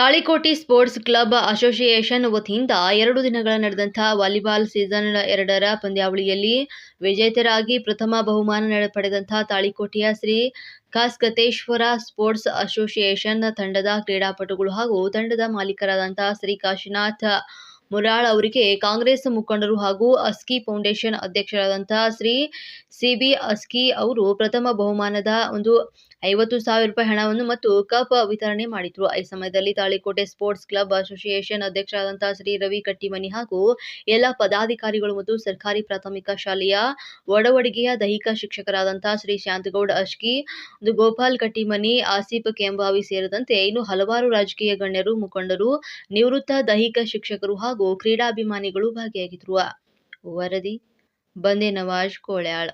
Talikoti sports club association ವತಿಯಿಂದ ಎರಡು ದಿನಗಳ ನಡೆದಂಥ ವಾಲಿಬಾಲ್ ಸೀಸನ್ ಎರಡರ ಪಂದ್ಯಾವಳಿಯಲ್ಲಿ ವಿಜೇತರಾಗಿ ಪ್ರಥಮ ಬಹುಮಾನ ಪಡೆದಂಥ ತಾಳಿಕೋಟೆಯ ಶ್ರೀ ಕಾಸ್ಕತೇಶ್ವರ ಸ್ಪೋರ್ಟ್ಸ್ ಅಸೋಸಿಯೇಷನ್ ತಂಡದ ಕ್ರೀಡಾಪಟುಗಳು ಹಾಗೂ ತಂಡದ ಮಾಲೀಕರಾದಂತಹ ಶ್ರೀ ಕಾಶಿನಾಥ್ ಮುರಾಳ್ ಅವರಿಗೆ ಕಾಂಗ್ರೆಸ್ ಮುಖಂಡರು ಹಾಗೂ ಅಸ್ಕಿ ಫೌಂಡೇಶನ್ ಅಧ್ಯಕ್ಷರಾದಂತಹ ಶ್ರೀ ಸಿಬಿ ಅಸ್ಕಿ ಅವರು ಪ್ರಥಮ ಬಹುಮಾನದ ಒಂದು ಐವತ್ತು ಸಾವಿರ ರೂಪಾಯಿ ಹಣವನ್ನು ಮತ್ತು ಕಪ್ ವಿತರಣೆ ಮಾಡಿದ್ರು. ಈ ಸಮಯದಲ್ಲಿ ತಾಳಿಕೋಟೆ ಸ್ಪೋರ್ಟ್ಸ್ ಕ್ಲಬ್ ಅಸೋಸಿಯೇಷನ್ ಅಧ್ಯಕ್ಷರಾದಂತಹ ಶ್ರೀ ರವಿ ಕಟ್ಟಿಮನಿ ಹಾಗೂ ಎಲ್ಲ ಪದಾಧಿಕಾರಿಗಳು ಮತ್ತು ಸರ್ಕಾರಿ ಪ್ರಾಥಮಿಕ ಶಾಲೆಯ ಒಡವಡಿಗೆಯ ದೈಹಿಕ ಶಿಕ್ಷಕರಾದಂತಹ ಶ್ರೀ ಶಾಂತಗೌಡ ಅಶ್ಕಿ ಗೋಪಾಲ್ ಕಟ್ಟಿಮನಿ ಆಸೀಫ್ ಕೆಂಬಾವಿ ಸೇರಿದಂತೆ ಇನ್ನು ಹಲವಾರು ರಾಜಕೀಯ ಗಣ್ಯರು, ಮುಖಂಡರು, ನಿವೃತ್ತ ದೈಹಿಕ ಶಿಕ್ಷಕರು ಹಾಗೂ ಕ್ರೀಡಾಭಿಮಾನಿಗಳು ಭಾಗಿಯಾಗಿದ್ರು. ವರದಿ ಬಂದೆ ನವಾಜ್ ಕೋಳ್ಯಾಳ್.